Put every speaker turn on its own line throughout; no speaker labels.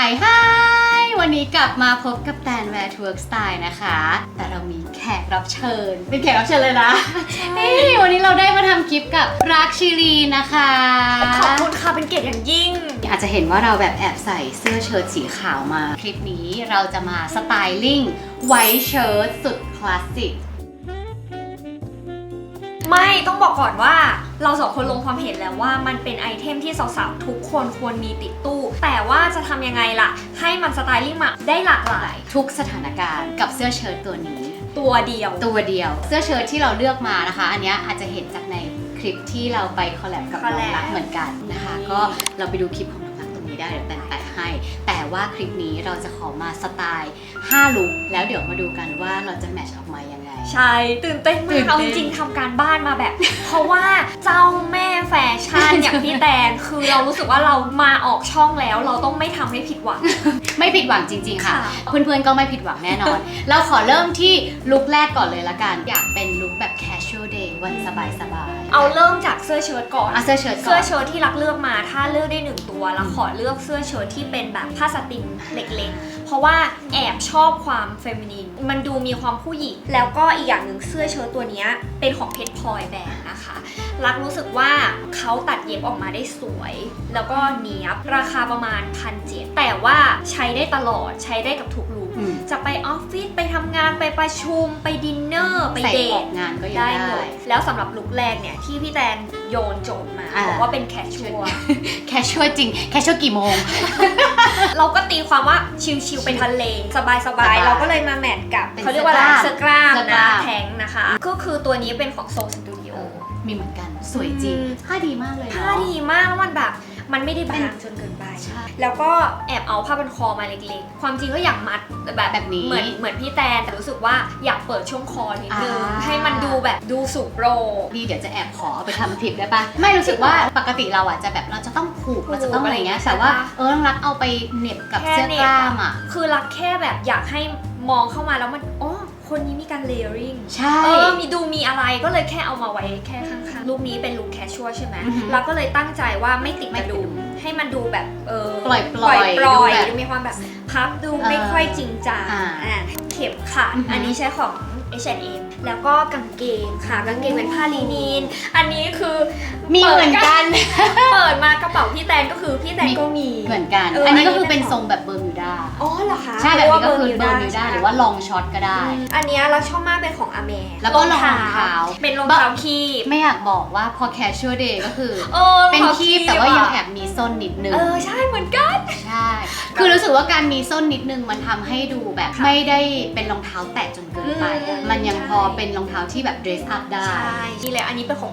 ฮายฮายวันนี้กลับมาพบกับแตนแวร์ทัวร์สไตล์นะคะ แต่เรามีแขกรับเชิญ เป็นแขกรับเชิญเลยนะนี่วันนี้เราได้มาทำคลิปกับรักชิลีนะคะ
ขอบคุณค่ะ เป็นเกียรติอย่างยิ่ง
อาจจะเห็นว่าเราแบบแอบใส่เสื้อเชิ้ตสีขาวมา คลิปนี้เราจะมาสไตลิ่งไวท์เชิ้ตสุดคลาสสิก
ไม่ต้องบอกก่อนว่าเราสองคนลงความเห็นแล้วว่ามันเป็นไอเทมที่สาวๆทุกคนควรมีติดตู้ แต่ว่าจะทำยังไงล่ะ ให้มันสไตลิ่งมาได้หลากหลาย
ทุกสถานการณ์กับเสื้อเชิ้ตตัวนี้
ตัวเดียว
ตัวเดียว เสื้อเชิ้ตที่เราเลือกมานะคะ อันเนี้ยอาจจะเห็นจากในคลิปที่เราไปคอลแลบกับน้องรัก
collab
เหมือนกันนะคะ
นี่
ก็เราไปดูคลิปของน้องรักตรงนี้ได้เดี๋ยวแตนแปะให้ แต่ว่าคลิปนี้เราจะขอมาสไตล์5ลุคแล้วเดี๋ยวมาดูกันว่าเราจะแมทช์ออกมายังไง
ใช่ตื่นเต้น
ตื่
มาก
นเต้น
เอาจริงๆทำการบ้านมาแบบ เพราะว่าเจ้าแม่แฟชั่นอย่างพี่แตนคือเรารู้สึกว่าเรามาออกช่องแล้ว เราต้องไม่ทำให้ผิดหวัง
ไม่ผิดหวังจริง ๆ ค่ะ
ค่ะ
เพื่อนๆ ก็ไม่ผิดหวังแน่นอน เราขอเริ่มที่ลุคแรกก่อนเลยละกัน อยากเป็นลุคแบบ casual day วันสบายๆ
เอาเริ่มจากเสื้อเชิ้ตก่อน
เอาเสื้อเชิ้ตก่
เสื้
อ
อน เชิ้ตที่รักเลือกมาถ้าเลือกได้หนึ่งตัวแล้วขอเลือกเสื้อเชิ้ตที่เป็นแบบผ้าสติงเล็กๆ เพราะว่าแอบชอบความเฟมินีนมันดูมีความผู้หญิง แล้วก็อีกอย่างหนึ่งเสื้อเชิ้ตตัวเนี้ยเป็นของเพชรพลอยแบรนด์นะคะ รักรู้สึกว่าเขาตัดเย็บออกมาได้สวย แล้วก็เนียบราคาประมาณพันเจ็ดแต่ว่าใช้ได้ตลอดใช้ได้กับทุกลุค
อืม
จะไปออฟฟิศไปทำงานไปประชุมไปดินเนอร์ไป
ใส่
เด
ออ
ท
กงานก็ยัง
ได้
ได้
หมดแล้วสำหรับลุคแรกเนี่ยที่พี่แตนโยนโจทย์มา
อ่า
บอกว่าเป็นแคชชัว
แคชชัวจริงแคชชัวกี่โมง
เราก็ตีความว่าชิลๆไปทะเลสบาย
สบาย
ๆ เราก็เลยมาแมทกับ
เป็น
เขาเรียกว่าอะไร
เสื้
เสื้
อ
อกกล้าม
เสื้อก
นะ
ล้าม
แทงนะคะ ก็คือตัวนี้เป็นของโซสตูดิโอ
มีเหมือนกันสวยจริง
อืม
ผ้าดีมากเลยเนอะ
ผ้าดีมากแล้วมันแบบ มันไม่ได้บางจนเกินไป
ใช่
แล้วก็แอบเอาผ้าพันคอมาเล็กๆ ความจริงก็อยากมัดแบบ
แบบนี้
เหมือนเหมือนพี่แตนแต่รู้สึกว่าอยากเปิดช่วงคอนิดนึง
อ่า
ให้มันดูแบบดูสูงโปร
ดีเดี๋ยวจะแอบขอเอาไปทำคลิปได้ปะไม่รู้สึกว่าปกติเราอะจะแบบเราจะต้องผูก
ผูก
เราจะต้องอะไรเงี้ย
ใช่
แต่ว่า
ปะ
เออต้องรักเอาไปเหน็บกับ
แค่
เสื้อ
เหน็
ก
บ
ล้า
อะ
มอะ
คือรักแค่แบบอยากให้มองเข้ามาแล้วมันอ๋อ คนนี้มีการเลเยอริง
ใช่
เออมีดูมีอะไรก็เลยแค่เอามาไว้แค่ข้างๆลูกนี้เป็นลูกแคชชัวใช่ไหม
อือหือ
เราก็เลยตั้งใจว่าไม่ติด
ไม่
กระ
ติด
ดุมให้มันดูแบบเออ
ปล่อยๆ
ปล่อย
ดู
ปล่อย
แบบ
ดูมีความแบบพับดู
เออ
ไม่ค่อยจริงจัง
อ่า
อะเข็มขัด
อือหืออั
อันนี้ใช้ของ H&M แล้วก็กางเกงค่ะกางเกงเป็นผ้าลีนินอันนี้คือ
มีเหมือนกัน
เปิดมากระเป๋าพี่แตนก็คือพี่แตนก็มี
เหมือนกัน
เอออั
อันนี้ก็คือ
อันนี้
เป็น
เป็น
ทรงแบบเบอร์มิวดา
อ๋อเหรอคะ
ใช่แบบนี้ก็คือ
รีย
เบอร์มิวดาหรือว่าลองช็อตก็ได้
อันเนี้ยเราชอบมากเป็นของอเม
แล้วก็รองเท้า
เป็นรองเท้าคีบ
ไม่อยากบอกว่าพอ casual day ก็คือ
เออ
เป็น
รองท้า
คีบแต่ว่ายังแอ
อะ
บมีส้นนิดนึง
เออใช่เหมือนกัน
ใช่ คือรู้สึกว่าการมีส้นนิดนึงมันทำให้ดูแบบ
ค่ะ
ไม่ได้เป็นรองเท้าแตะจนเกินไปอะ
อืม
มันยัง
ใช่
พอเป็นรองเท้าที่แบบ dress up ได้
ใช่นี่เลยอันนี้เป็นของ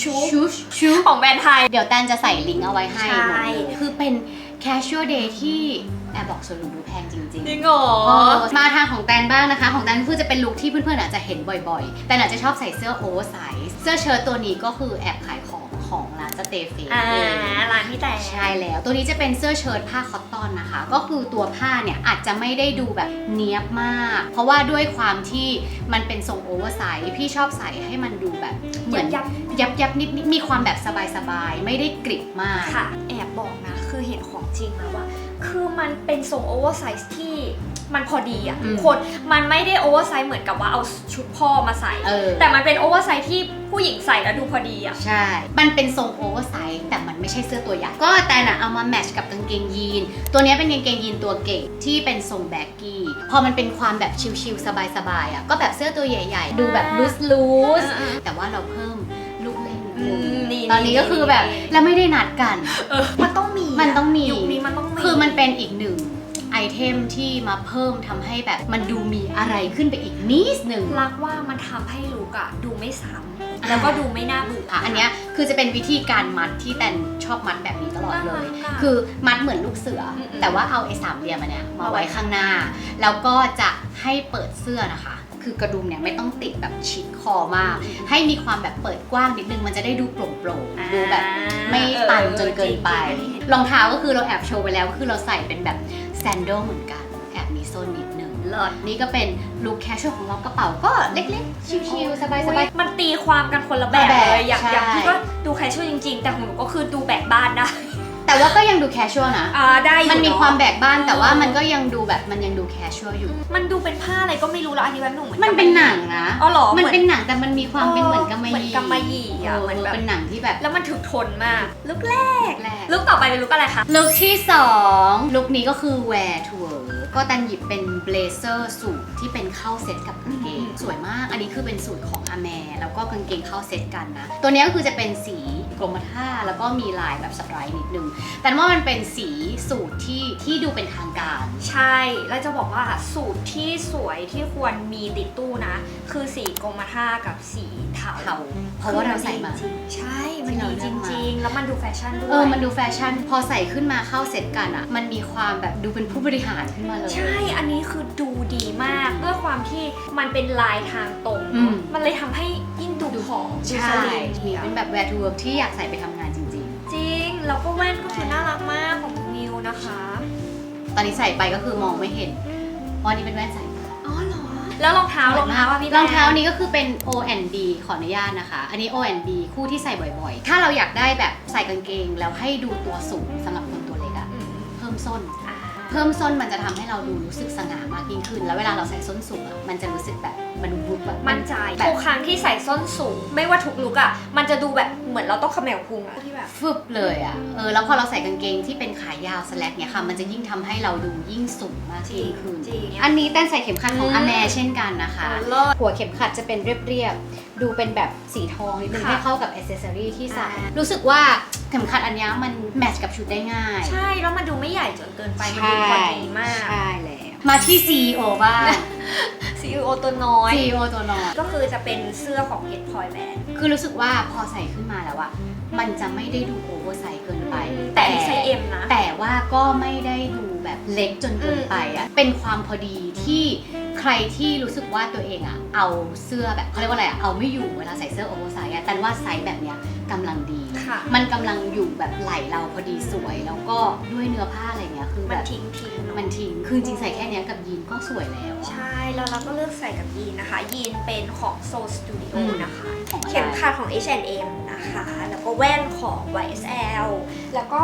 ชู
ชูชชู
ของแบรนด์ไทย
เดี๋ยวแตนจะใส่ลิงก์เอาไว้ให้หมด
ใช่
เลยคือเป็น casual day ที่ แอบบอกส่วนลดดูแพงจริง
จริงเหรอ
ๆเออมาทางของแตนบ้างนะคะ ของแตนคือจะเป็นลุคที่เพื่อนๆอาจจะเห็นบ่อยๆ แต่อาจจะชอบใส่เสื้อโอเวอร์ไซส์เสื้อเชิ้ตตัวนี้ก็คือแอบขายของของร้านสเตฟี
อ่า
เอง
ร้านพี่แต่
ใช่แล้ว ตัวนี้จะเป็นเสื้อเชิ้ตผ้าคอตตอนนะคะ ก็คือตัวผ้าเนี่ยอาจจะไม่ได้ดูแบบเนี้ยบมาก เพราะว่าด้วยความที่มันเป็นทรงโอเวอร์ไซส์พี่ชอบใส่ให้มันดูแบบเหมือน
ยับ
ยับยับนิดนิดมีความแบบสบายๆ ไม่ได้กริบมาก
ค่ะ แอบบอกนะคือเห็นของจริงแล้วว่า คือมันเป็นทรงโอเวอร์ไซส์ที่มันพอดีอะ
อืม
คน มันไม่ได้โอเวอร์ไซส์เหมือนกับว่าเอาชุดพ่อมาใส่
เออ
แต่มันเป็นโอเวอร์ไซส์ที่ผู้หญิงใส่แล้วดูพอดีอะ
ใช่ มันเป็นทรงโอเวอร์ไซส์แต่มันไม่ใช่เสื้อตัวใหญ่ ก็แต่น่ะเอามาแมทช์กับกางเกงยีน ตัวเนี้ยเป็นกางเกงยีนตัวเก๋ที่เป็นทรงแบ็กกี้ พอมันเป็นความแบบชิลๆสบายๆอะก็แบบเสื้อตัวใหญ่ ๆ ดูแบบลูสลูส
อ่าๆ
แต่ว่าเราเพิ่ม
อืมนี่
ตอนนี้ก็คือแบบ
นี่
แล้วไม่ได้นัดกัน
เออมันต้องมีะ
มันต้องมี
ยุคนี้มันต้องมี
คือมันเป็นอีกหนึ่งไอเทมที่มาเพิ่มทำให้แบบมันดูมีอะไรขึ้นไปอีกนิดหนึ่ง
รักว่ามันทำให้ลุกอะดูไม่ซ้ำแล้วก็ดูไม่น่าเบื่อ
อะอันเนี้ยคือจะเป็นวิธีการมัดที่แตนชอบมัดแบบนี้ตลอดเลย
น่ารักอะ
คือมัดเหมือนลูกเสืออ
มๆ
แต่ว่าเอาไอ้สามเหลี่ยมอันเนี้ยมา
มาไว้
ไว้ข้างหน้า แล้วก็จะให้เปิดเสื้อนะคะ คือกระดุมเนี่ยไม่ต้องติดแบบชิดคอมาก ให้มีความแบบเปิดกว้างนิดนึงมันจะได้ดูโปร่งๆดูแบบไม่ตันจนเกินไป
เออจริงๆ
รองเท้าก็คือเราแอบโชว์ไปแล้วก็คือเราใส่เป็นแบบแซนดลเหมือนกันแอบมีส้นนิดนึง
เลิศ
นี่ก็เป็นลุคแคชชวลของเรากระเป๋าก็เล็กๆ ชิวๆสบาย
อุ๊ย
ๆ
มันตีความกันคนละแบบ
แบบ
เลย อย่าง
ใช่
อย่างที่ก็ดูแคชชวลจริง ๆ แต่ของหนูก็คือดูแบบบ้านได้
แต่ว่าก็ยังดูแคชชวลนะ
อ่าได้อยู่
มันมี
เอะ
ความแบกบ้านแต่ว่า
เออ
มันก็ยังดูแบบมันยังดูแคชชวลอยู่
มันดูเป็นผ้าอะไรก็ไม่รู้แล้วอันนี้แบบหนูเหมือน
มันเป็นหนังนะ
อ๋อเหรอ
มัน
หอ
เป็นหนังแต่มันมีความเป็นเหมือนกำมะห
เหมือน
ยี่
กำมะหยี่อะเหมือนแบบ
เป็นหนังที่แบบ
แล้วมันถึกทนมาก ลุกแรก
แรก
ลุกต่อไปเป็นลุกอะไรคะ
ลุคที่2ลุคนี้ก็คือ wear to work ก็ตันหยิบเป็นเบลเซอร์สูทที่เป็นเข้าเซตกับกางเกง
อืม
สวยมาก อันนี้คือเป็นสูตรของอาแมแล้วก็กางเกงเข้าเซตกันนะ ตัวนี้ก็คือจะเป็นสี กรมท่าแล้วก็มีลายแบบสไตร์นิดนึง แต่ว่ามันเป็นสีสูตรที่ที่ดูเป็นทางการ
ใช่ แล้วจะบอกว่าสูตรที่สวยที่ควรมีติดตู้นะ คือสีกรมท่ากับสีเทา
เทาเพราะว่าเราใส่มา
จริงๆใช่ มันดี
ที่เราเลื
จ
อกมา
ริง ๆ แล้วมันดูแฟชั่นด้วย
เออ มันดูแฟชั่น พอใส่ขึ้นมาเข้าเซตกันอะมันมีความแบบดูเป็นผู้บริหารขึ้นมาเลย
ใช่ อันนี้คือดูดีมากด้วยความที่มันเป็นลายทางตรง
อืม
มันเลยทำให้ยิ่ง ดูผอมดู
ใช่
สลิม
มีเป็นแบบ wear to work ที่อยากใส่ไปทำงานจริง
จริง แล้วก็แว่นก็คือน่ารักมากของมิวนะคะ
ๆ ตอนนี้ใส่ไปก็คือมองไม่เห็นเพราะอันนี้เป็นแว่นใส่
อ๋อเหรอ แล้วรองเท้ารองเท้าอะพี่
รองเท้า
แบม
นี้ก็คือเป็น O B ขออนุญาตนะคะ อันนี้ O B คู่ที่ใส่บ่อยๆ ถ้าเราอยากได้แบบใส่กางเกง แล้วให้ดูตัวสูงสำหรับคนตัวเล็กอะ
อืม
เพิ่มส้น
อ่า
เพิ่มส้นมันจะทำให้เราดูรู้สึกสง่ามากยิ่งขึ้น แล้วเวลาเราใส่ส้นสูงอะมันจะรู้สึกแบบมันวุบแบบ
มั่นใจ
แบบ
ทุกครั้งที่ใส่ส้นสูง ไม่ว่าทุกลุกอะมันจะดูแบบเหมือนเราต้องเขมวพุงอะที่แบบ
ฟึบเลยอะเออแล้วพอเราใส่กางเกงที่เป็นขายาวสแลกเนี่ยค่ะ มันจะยิ่งทำให้เราดูยิ่งสูงมากยิ่งขึ้น
จริง
อันนี้แต้นใส่เข็มขัดของ
อืม
อาแมเช่นกันนะคะ
เลิศ
หัวเข็มขัดจะเป็นเรียบๆดูเป็นแบบสีทองนิดนึง
ค่ะ
ให้เข้ากับอ c เซอรี่ที่ใส่
อ่า
รู้สึกว่าเข็มขัดอันเนี้ยมันแมทช์กับชุดได้ง่าย
ใช่แล้วมันดูไม่ใหญ่จนเกินไปมันดูพอดีมาก
ใช่แล้วมาที่ CEO บ้าง
ซีอตัวน้อย
CEO ตัวน้อย
ก็คือจะเป็นเสื้อของ Get Point Band
คือรู้สึกว่าพอใส่ขึ้นมาแล้วอะมันจะไม่ได้ดูโอเวอร์ไซส์เกินไป
แต่อันนี้ไซส์เอ็มนะ
แต่ว่าก็ไม่ได้ดูแบบเล็กจนเกินไปอะเป็นความพอดีที่ใครที่รู้สึกว่าตัวเองอะเอาเสื้อแบบเขาเรียกว่าอะไรอะเอาไม่อยู่เวลาใส่เสื้อโอเวอร์ไซส์อะแต่ว่าไซส์แบบเนี้ย กำลังดี
ค่ะ
มันกำลังอยู่แบบไหลเราพอดีสวย แล้วก็ด้วยเนื้อผ้าอะไรเงี้ยคือ
มั
แบ
น
บ
ทิ้งทิ้ง
มันทิ้งคือจริงๆใส่แค่เนี้ยกับยีนก็สวยแล้วอะ
ใช่แล้วเราก็เลือกใส่กับยีนนะคะ ยีนเป็นของ Soul Studio
อืม
นะคะ
ของอะไร
เข็มขัดของ H&M นะคะ แล้วก็แว่นของ YSL แล้วก็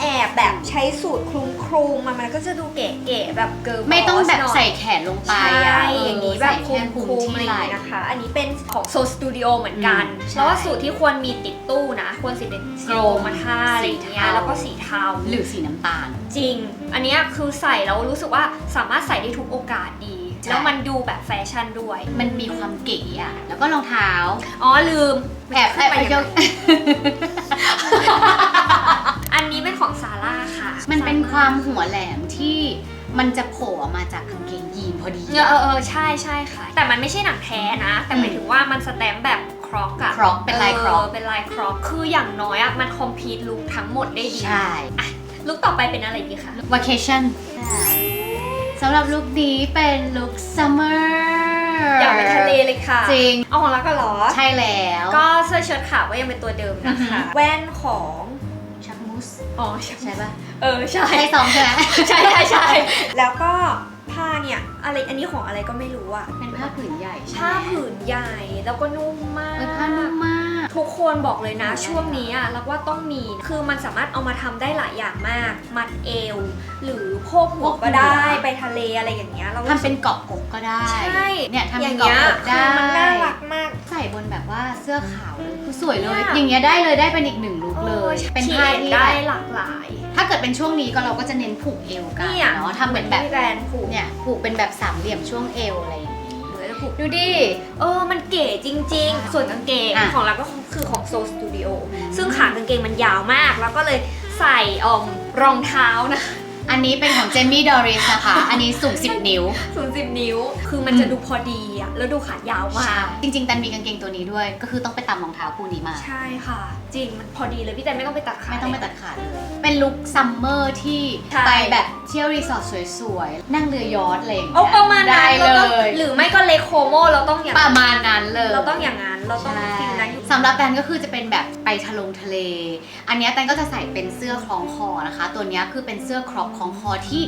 แอบแบบใช้สูตรคลุมคลุมๆมันมันก็จะดูเก๋ๆแบบเกิร์ล
ไม่ต้องแบบ
หน่ย
ใส่แขนลงไป
ใช่
อะ
อย่างนี้แบบ
ใส่
คุ
แค่
ม
คุม
คุม
ที่
อะไรอ
ไห
ย่าง
ล่
นี้นะคะ อันนี้เป็นของโซสตูดิโอเหมือนกัน
อืมใช่
แล้วว่าสูตรที่ควรมีติดตู้นะ ควรสีเป็นสี
กร
โก
ม
มาท่าอะไรอย่างเงี้ย
สีเทา
แล้วก็สีเทา
หรือสีน้ำตาล
จริง อันเนี้ยคือใส่แล้วรู้สึกว่าสามารถใส่ได้ทุกโอกาสดี
ใช่
แล้วมันดูแบบแฟชั่นด้วย
มันมีความเก๋อะแล้วก็รองเท้า
อ๋อลืม
แอบ
ขึ้นไป
แอบ
ยัง ของซาร่าค่ะ
มันเป็น
Zara
ความหัวแหลมที่มันจะโผล่ออกมาจากกางเกงยีนพอดี
เออเออเออใช่ใช่ค่ะ แต่มันไม่ใช่หนังแท้นะ แต่หมายถึงว่ามันสแตมป์แบบครอกอะ
Croc เป็นลาย Croc
เป็นลายครอกคืออย่างน้อยอะมันคอมพลีทลุคทั้งหมดได้ดี
ใช่
ลุคต่อไปเป็นอะไรดีคะ
vacation สำหรับลุคนี้เป็นลุค summer
อยากไปทะเลเลยค่ะ
จริง
เอาของรักก็เหรอ
ใช่แล้ว
ก็เสื้อเชิ้ตขาวก็ยังเป็นตัวเดิมนะคะ
อือฮึ
แว่นของ
ชักมูส
อ๋อ
ใช่ปะ
เออใช่
ใช่ซองใช่ไหม
ใช่ใช่ใช่แล้วก็ผ้าเนี่ยอะไรอันนี้ของอะไรก็ไม่รู้อะ
เป็นผ้าผืนใหญ่ใช่
ผ้า
ไหม
ผืนใหญ่แล้วก็นุ่มมาก
เออผ้านุ่มมาก
ทุกคนบอกเลยนะ
ใช่
ช่วงนี้อะรักว่าต้องมีคือมันสามารถเอามาทำได้หลายอย่างมาก มัดเอว หรือโพกหัวก็ได้ไปทะเลอะไรอย่างเงี้ยเรา
ทำเป็นเกาะอกก็ได้
ใช่
เนี่ยทำ
อ
เป็
ย่านง
เกาะ
เงี้ย
อก
คื
ได้
อมันน่ารักมาก
ใส่บนแบบว่าเสื้อขาวเลยคือสวยเลย
เนี่ย
อย่างเงี้ยได้เลยได้เป็นอีกหนึ่งลุคเลย เป็นผ้าที่
ได้
แบบ
หลากหลาย
ถ้าเกิดเป็นช่วงนี้ก็เราก็จะเน้นผูกเอวกัน
นี่อะ
เนาะทำเป็นแบบ
ที่แบรนด์ผูก
เนี่ยผูกเป็นแบบสามเหลี่ยมช่วงเอวอะไรอย่างนี้
หรือจะผูก
ดูดิ
เออมันเก๋จริง ๆ ส่วนกางเกง
อะ
ของเราก็คือของโซสตูดิโอ
อืม
ซึ่งขากางเกงมันยาวมาก แล้วก็เลยใส่อมรองเท้านะ
อันนี้เป็นของเจมี่ดอริสนะคะ อันนี้สูง 10 นิ้ว
สูงสิบนิ้ว คือมันจะดูพอดีอะแล้วดูขายาวมาก
จริงๆตันมีกางเกงตัวนี้ด้วย ก็คือต้องไปตำรองเท้าคู่นี้มา
ใช่ค่ะ จริง มันพอดีเลยพี่แต่ไม่ต้องไปตัดขา
ไม่ต้องไป
เลย
ตัดขาดเลย เป็นลุคซัมเมอร์ที่
ใช่
ไปแบบเที่ยวรีสอร์ทสวยๆ นั่งเรือยอชต์อะไรอย่าง
โอ้
เงี้ย
ประมาณนั้น
ได้
เรา
เล
ต้อง
ย
หรือไม่ก็เลโคโมเราต้องอย่าง
ประมาณนั้นเลย
เราต้องอย่างนั้น เราต้อง
ใช่
ฟิลนั้นอยู่
สำหรับแตนก็คือจะเป็นแบบไปทะลงทะเล อันเนี้ยแตนก็จะใส่เป็นเสื้อคล้องคอนะคะ ตัวเนี้ยคือเป็นเสื้อครอปคล้องคอที่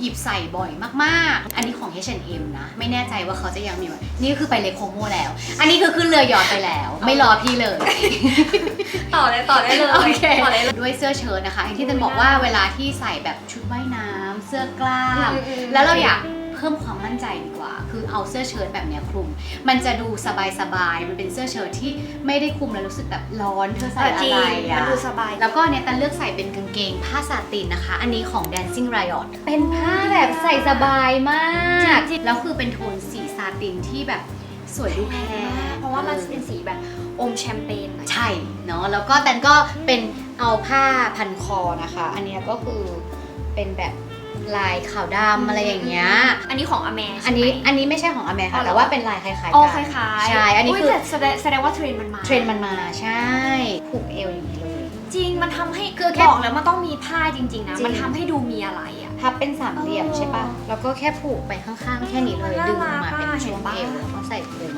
หยิบใส่บ่อยมากๆ อันนี้ของ H&M นะ ไม่แน่ใจว่าเขาจะยังมีไหมนี่คือไปเลโคโมแล้ว อันนี้คือขึ้นเรือยอทไปแล้ว ไม่รอพี่เลย
ต่อเลยต่อได้เลย
โอเค
ต่อได้เลย
ด้วยเสื้อเชิ้ตนะคะ อย่างที่เต้น
อุ๊ย
บอกว่า
น่า
เวลาที่ใส่แบบชุดว่ายน้ำเสื้อกล้าม
อืมอืม
แล้วเราอยาก เพิ่มความมั่นใจดีกว่า คือเอาเสื้อเชิ้ตแบบเนี้ยคลุม มันจะดูสบายๆมันเป็นเสื้อเชิ้ตที่ไม่ได้คลุมแล้วรู้สึกแบบร้อนเธอใส่
เออ
อะ
จริง
ไร
มั
อะ
นดูสบาย
แล้วก็เนี่ยตันเลือกใส่เป็นกางเกงผ้าซาตินนะคะ อันนี้ของ Dancing Riot เป็นผ้าแบบใส่สบายมากแล้วคือเป็นโทนสีซาตินที่แบบสวยดูแพง
เพราะว่ามันเป็นสีแบบอมแชมเปญหน่อย
ใช่เนาะแล้วก็แตนก็เป็นเอาผ้าพันคอนะคะ อันเนี้ยก็คือเป็นแบบ ลายขาวดำอะไรอย่างเงี้ย
อันนี้ของอเม
อันนี้
ใช่ไหม
อันนี้ไม่ใช่ของอเมริ
อ๋
ค่ะ
อเหรอ
แต่ว่าเป็นลายคล้ายๆ
อ๋อ
กั
คล้ายๆ
ใช่อันนี้
ย
คือ
แต่แสดงแสดงว่าเทรนด์มันมา
เทรนด์มันมาใช่ผูกเอวอย่างนี้เลย
จริงมันทำให้
คือแค่
บอกแล้วมันต้องมีผ้าจริง ๆ นะ
จริง
มันทำให้ดูมีอะไรอะ
พับเป็นสามเหลี่ยม
เออ
ใช่ปะแล้วก็แค่ผูกไปข้างๆ แค่นี้เลย
มันน่า
ดึงออกมา
รัก
เป็น
อะ
ช่วง
เห็นปะ
เอวแล้วก็ใส่คลุม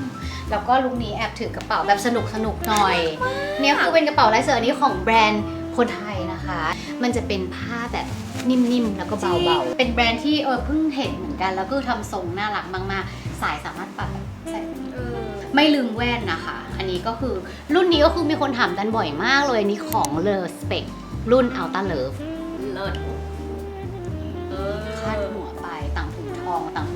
แล้วก็ลุคนี้แอบถือกระเป๋าแบบสนุกสนุกๆหน่อย เนี่ยคือเป็นกระเป๋าลายเสืออันนี้ของแบรนด์คนไทยนะคะ มันจะเป็นผ้าแบบ นิ่มๆ แล้วก็เบาๆ เป็นแบรนด์ที่เออเพิ่งเห็นเหมือนกัน แล้วก็ทำทรงน่ารักมากๆ สายสามารถปรับแบบใส่
เออ
ไม่ลืมแว่นนะคะ อันนี้ก็คือรุ่นนี้ก็คือมีคนถามกันบ่อยมากเลยอันนี้ของ l e Spec รุ่น Ultra Love
เลิศเออ
คาดหัวไปต่างหูทองต่าง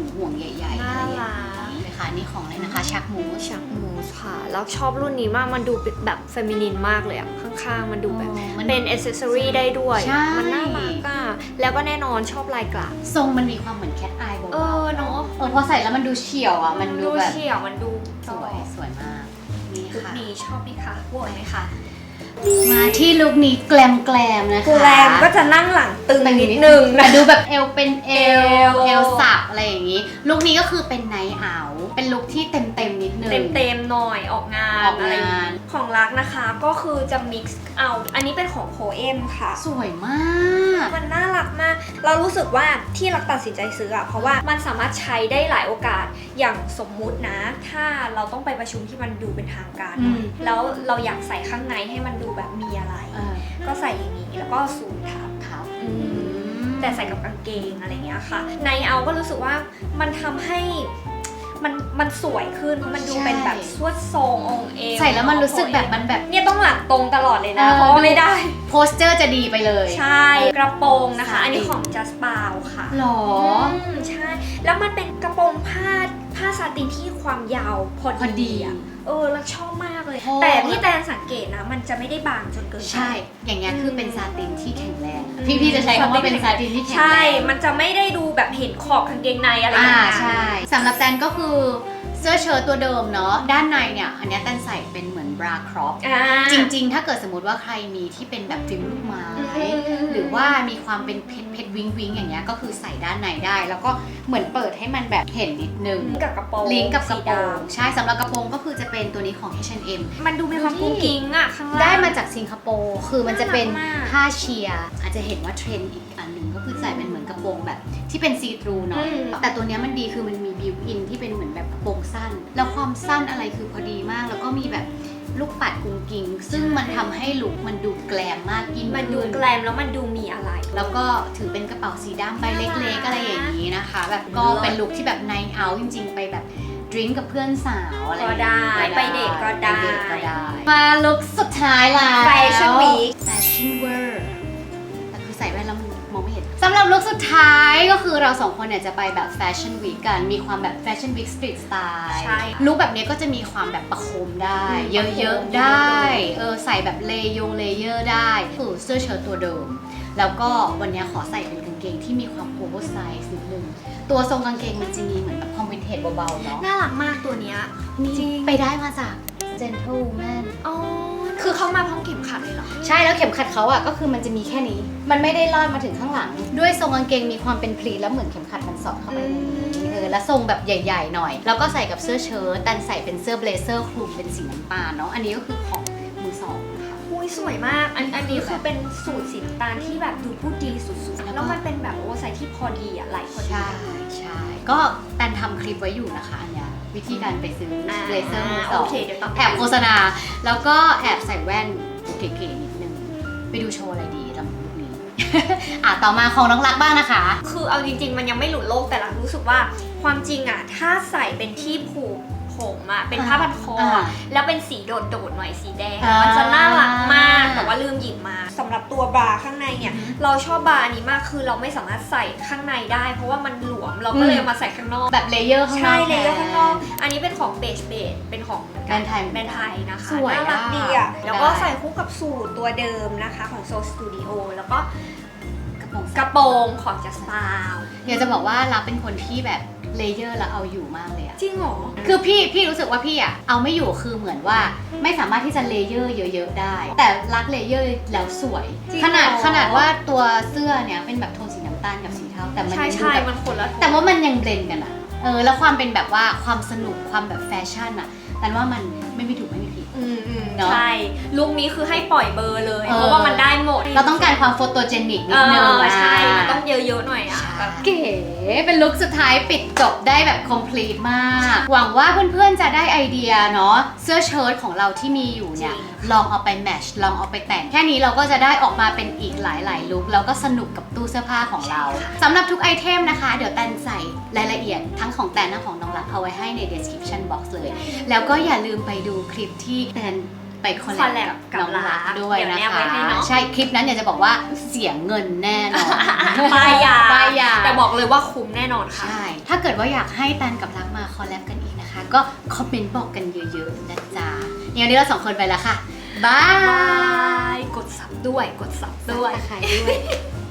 ค่ะนี่ของอะไรนะคะชักมูส
ชักมูสค่ะ แล้วชอบรุ่นนี้มาก มันดูแบบเฟมินินมากเลยอะข้างๆ มันดูแบบ
มัน
เป็นอ c เซสซอรีได้ด้วย
ใช่
มันน่ารักอะแล้วก็แน่นอนชอบลายกลับ
ทรงมันมีความเหมือนแคทอายเบาๆ
เออเนอะ
เออพอใส่แล้วมันดูเฉียวอะ มันดู
ดู
แบบ
เฉียวมันดู
สวยสวยมากนี่
ลุค
ค่ะ
นี้ชอบไหมคะโหวตไหมคะ
มาที่ลุคนี้แกลมแกลมๆนะคะ
แกรมก็จะนั่งหลังตึง
ตึง
นิ
นิ
ด
ด
นึ
นึ
ง
งแต่ดูแบบเอวเป็นเอว
เอว
เอวสับอะไรอย่างนี้ ลุคนี้ก็คือเป็นไนท์เอาท์ เป็นลุคที่เต็มเต็มๆนิดนึง
เต็มเต็มๆหน่อยออกงาน
ออกงาน
อะไรอย่างงี้ของรักนะคะก็คือจะ mix เอา อันนี้เป็นของโคเอมค่ะ
สวยมาก
มันน่ารักมาก เรารู้สึกว่าที่รักตัดสินใจซื้ออะเพราะว่ามันสามารถใช้ได้หลายโอกาส อย่างสมมุตินะ ถ้าเราต้องไปประชุมที่มันดูเป็นทางการหน่อย
อืม
แล้วเราอยากใส่ข้างในให้มันดูแบบมีอะไร
เออ
ก็ใส่อย่างนี้แล้วก็สูททับ
ครับ
แต่ใส่กับกางเกงอะไรเงี้ยค่ะ ในเอาก็รู้สึกว่ามันทำให้ มันมันสวยขึ้นเพราะมันดูเป็นแบบสวดทรงองค์เอว
ใส่แล้วมันรู้สึกแบบมันแบบ
เนี่ยต้องหลังตรงตลอดเลยนะ
เออ
เพราะว่าไม่ได้
โพสเจอร์จะดีไปเลย
ใช่กระโปรงนะคะ
ใช่
อันนี้ของ just b o w ค่ะ
หรอ
มใช่ แล้วมันเป็นกระโปรงผ้าผ้าซาตินที่ความยาวพอ
พอดี
ดีอะ เออแล้วชอบมากเลย
เพราะ
แต่พี่แตนสังเกตนะ มันจะไม่ได้บางจนเกินไป
ใช่ อย่างเงี้ยคือเป็นซาตินที่แข็งแรง
อืม
พี่พี่จะใช้คำว่าเป็นซาตินที่แข็ง
ใช่
แรง
มันจะไม่ได้ดูแบบเห็นขอบกางเกงในอะไรอย่าง
อ่า
เงี้ย
ใช่สำหรับแตนก็คือ เสื้อเชิ้ตตัวเดิมเนาะด้านในเนี่ยอันเนี้ยแตนใส่เป็นเหมือนบราครอป
อ่า
จริง ๆ ถ้าเกิดสมมติว่าใครมีที่เป็นแบบฟิล์มลูกไม้
อืม
หรือว่ามีความเป็นเพชรเพชรวิงวิงอย่างเงี้ยก็คือใส่ด้านในได้ แล้วก็เหมือนเปิดให้มันแบบเห็นนิดนึง
ลิงก์กับกระโปรง
ลิงก์กับกระโปรง
สีด
ใช่สำหรับกระโปรงก็คือจะเป็นตัวนี้ของ H&M ำ
มันดูมีความกุ้งกิ้งอะข้างล่าง
ได้มาจากสิงคโปร์คือมันจะเป็น
น่ารักมาก
ผ้าเชียร์อาจจะเห็นว่าเทรนด์อีกอันหนึ่งก็คือใส่เป็นเหมือนกระโปรงแบบที่เป็นซีทรูหน่อย
อืม
แต่ตัวเนี้ยมันดีคือมันมีบิว อินที่เป็นเหมือนแบบกระโปรงสั้น แล้วความสั้นอะไรคือพอดีมาก แล้วก็มีแบบลูกปัดกุ้งกิ้งซึ่งมันทำให้ลุคมันดูแกลมมากยิ่ง
มันดู
ขึ้น
แกลมแล้วมันดูมีอะไร
แล้วก็ถือเป็นกระเป๋าสีดำใบเล็กๆ อะไรอย่างนี้นะคะ แบบก็
เลิศ
เป็นลุคที่แบบไนเอาจริง ๆ ไปแบบดริงกับเพื่อนสาวอะไรอย่าง
ก็ได้
งี้
ไปเดทก็ได้
ปเทก็ได้ มาลุคสุดท้ายแล้ว
Fashion Week
แฟชั่นเวอร์แต่ สำหรับลุคสุดท้ายก็คือเราสองคนเนี่ยจะไปแบบแฟชั่นวีคกัน มีความแบบแฟชั่นวีคสตรีทสไตล์
ใช่
ลุคแบบนี้ก็จะมีความแบบประโคมได้
อืม
เย
ประโค
อะ
ม
ๆได้เออใส่แบบเลยงเลเยอร์ได้คือเสื้อเชิ้ตตัวเดิม แล้วก็วันนี้ขอใส่เป็นกางเกงที่มีความโอเวอร์ไซส์นิดนึงตัวทรงกางเกงมันจะมีเหมือนแบบความวินเทจเบาๆเนาะ
น่ารักมากตัวเนี้ย
นี่
จริง
ไปได้มาจาก Gentleman
อ๋อ คือเขามาพร้อมเข็มขัดเลยเหรอ
ใช่แล้วเข็มขัดเขาอะก็คือมันจะมีแค่นี้ มันไม่ได้ลอดมาถึงข้างหลัง ด้วยทรงกางเกงมีความเป็นพลีทแล้วเหมือนเข็มขัดมันสอดเข้าไปในนี้เออแล้วทรงแบบใหญ่ๆหน่อย แล้วก็ใส่กับเสื้อเชิ้ตแต่ใส่เป็นเสื้อเบลเซอร์คลุมเป็นสีน้ำตาลเนาะอันนี้ก็คือของมือสองนะคะ
อุ้ยสวยมาก อันอันนี้คือเป็นสูตรสีน้ำตาลที่แบบดูพูดดีสุดๆ แล้วมันเป็นแบบโอเวอร์ไซส์ที่พอดีอะไหลพอดี
ใช่ใช่ก็แตนทำคลิปไว้อยู่นะคะอันเนี้ย วิธีการไปซื้อ
อ่า
เลเซอร์มือส
โอ
อง
เคเดี๋ยวต้อง
แอบโฆษณา แล้วก็แอบใส่แว่นเก๋ๆนิดนึง ไปดูโชว์อะไรดีลำลุกนี้ อะต่อมาของน้องรักบ้างนะคะ
คือเอาจริง ๆ มันยังไม่หลุดโลกแต่รักรู้สึกว่าความจริงอะถ้าใส่เป็นที่ผูก ผมอะเป็นผ้าพันคออะ
อ่า
แล้วเป็นสีโดดๆหน่อยสีแดง
อ่ามั
มันจะน่ารักมากแต่ว่าลืมหยิบมาสำหรับตัวบราข้างในเนี่ย
อือหือ
เราชอบบราอันนี้มากคือเราไม่สามารถใส่ข้างในได้ เพราะว่ามันหลวมเราก็เลย
อืม
เอามาใส่ข้างนอก
แบบเลเยอร์ข้างน
ใช่
อก
เลย
แท
ข้างนอก อันนี้เป็นของเบสเบสเป็นของ
แบรนด์ไทย
แบรนด์ไทยนะคะ
สวย
น่ารัก
อะ
ดีอะ
ได้
แล้วก็ใส่คู่กับสูทตัวเดิมนะคะของโซสตูดิโอแล้วก็
กระโปรง
กระโปรงของ Just Style
อยากจะบอกว่ารักเป็นคนที่แบบ เลเยอร์แล้วเอาอยู่มากเลยอะ
จริงเหรอ
คือพี่พี่รู้สึกว่าพี่อะเอาไม่อยู่คือเหมือนว่าไม่สามารถที่จะเลเยอร์เยอะๆได้ แต่รักเลเยอร์แล้วสวย
จริง
ขนาด
เหรอ
ขนาดว่าตัวเสื้อเนี่ยเป็นแบบโทนสีน้ำตาลกับสีเทาแต่มัน
ใช่
ยังดู
ใช่
แบบ
มันคนละโทน
แต่ว่ามันยังเบลนด์กันอะเออ แล้วความเป็นแบบว่าความสนุกความแบบแฟชั่นอะแต่ว่ามันไม่มีถูกไม่มีผิด
อืมอืม
เนอะ
ใช่ลุคนี้คือให้ปล่อยเบอร์เลย
เออ
เพราะว่ามันได้หมด
เราต้องการความโฟโตเจนิกนิ
เอ
ดนึง
อ
อะ
ใช่มันต้องเยอะๆหน่อยอะแบบ
เก๋ เป็นลุคสุดท้ายปิดจบได้แบบ complete มาก หวังว่าเพื่อนๆจะได้ไอเดียเนาะเสื้อเชิ้ตของเราที่มีอยู่เนี่ย
จริง
ลองเอาไปแมทช์ลองเอาไปแต่ง แค่นี้เราก็จะได้ออกมาเป็นอีกหลายๆลุคแล้วก็สนุกกับตู้เสื้อผ้าของเราสำหรับทุกไอเทมนะคะ เดี๋ยวแตนใส่รายละเอียดทั้งของแตนทั้งของน้องรักเอาไว้ให้ใน description box เลย แล้วก็อย่าลืมไปดูคลิปที่แตน ไปคอลแล
collab
บกับ
กับ
น้องรัก
รัก
ด้วย
เดี๋ยว
นะ
แนบไว้
คะ
ให้เนอะ
ใช่คลิปนั้นอยากจะบอกว่าเสียเงินแน่นอน
ป้ายยา
ป้ายยา
แต่บอกเลยว่าคุ้มแน่นอนค่ะ
ใช่ถ้าเกิดว่าอยากให้แตนกับรักมาคอลแลบกันอีกนะคะ ก็คอมเมนต์บอกกันเยอะๆนะจ๊ะอย่างวันนี้เราสองคนไปแล้วค่ะบาย
บายกดซับด้วยกดซับด้วย
ใครด้วย